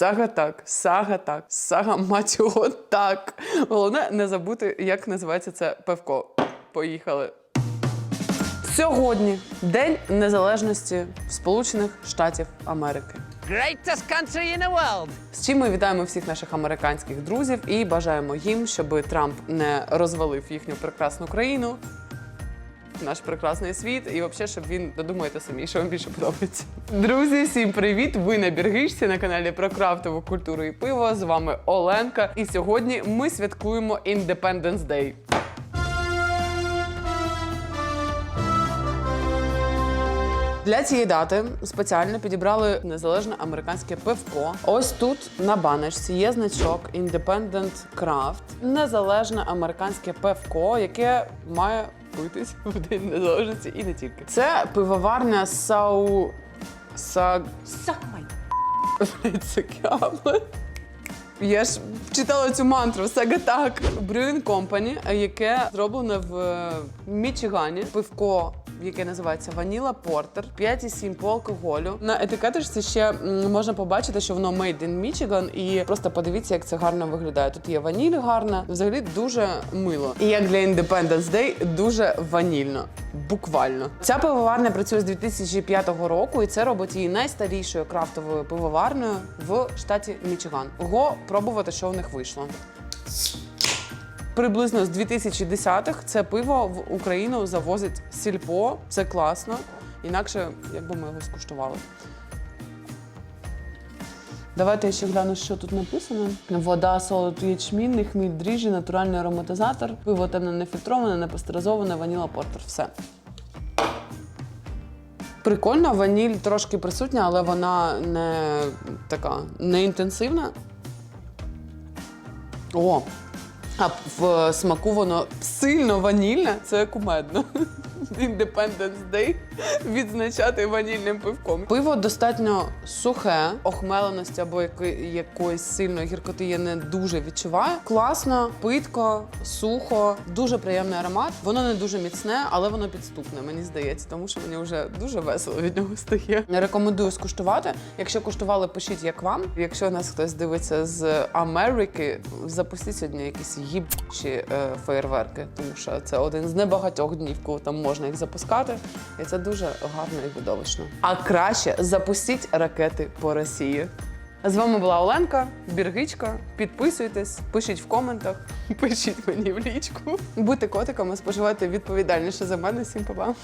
Сага так, сага так, сага мать його так. Головне не забути, як називається це пивко. Поїхали. Сьогодні День Незалежності Сполучених Штатів Америки. Greatest country in the world. З чим ми вітаємо всіх наших американських друзів і бажаємо їм, щоб Трамп не розвалив їхню прекрасну країну, наш прекрасний світ, і взагалі, щоб він додумайте самі, що вам більше подобається. Друзі, всім привіт! Ви на Біргишці на каналі про крафтову культуру і пиво. З вами Оленка. І сьогодні ми святкуємо Independence Day. Для цієї дати спеціально підібрали незалежне американське пивко. Ось тут на баночці є значок Independent Craft. Незалежне американське пивко, яке має питись в день незалежності і не тільки. Це пивоварня Сау Саг Suck my Я ж читала цю мантру сага так. Brewing Company, яке зроблене в е, Мічигані. Пивко, яке називається Vanilla Porter, 5,7 по алкоголю. На етикеточці ще можна побачити, що воно made in Michigan, і просто подивіться, як це гарно виглядає. Тут є ваніль гарна, взагалі дуже мило. І як для Independence Day, дуже ванільно. Буквально ця пивоварня працює з 2005 року, і це робить її найстарішою крафтовою пивоварнею в штаті Мічиган. Го пробувати, що в них вийшло. Приблизно з 2010-х це пиво в Україну завозить сільпо. Це класно. Інакше, якби ми його скуштували. Давайте я ще гляну, що тут написано. Вода, солод, ячмінний, хміль, дріжджі, натуральний ароматизатор, пиво темне нефільтроване, непастеризоване, ваніла портер. Все. Прикольно, ваніль трошки присутня, але вона не така не інтенсивна. О! А в смаку воно сильно ванільне, це кумедно. Independence Day відзначати ванільним пивком. Пиво достатньо сухе, охмеленості або якоїсь сильної гіркоти я не дуже відчуваю. Класно, питко, сухо, дуже приємний аромат. Воно не дуже міцне, але воно підступне, мені здається, тому що мені вже дуже весело від нього стає. Я рекомендую скуштувати. Якщо куштували, пишіть як вам. Якщо нас хтось дивиться з Америки, запустіть сьогодні якісь їбчі е, феєрверки, тому що це один з небагатьох днів, коли там можна їх запускати, і це дуже гарно і видовищно. А краще запустіть ракети по Росії. З вами була Оленка, Біргичка. Підписуйтесь, пишіть в коментах, пишіть мені в лічку. Будьте котиками, споживайте відповідальніше за мене. Всім па-па.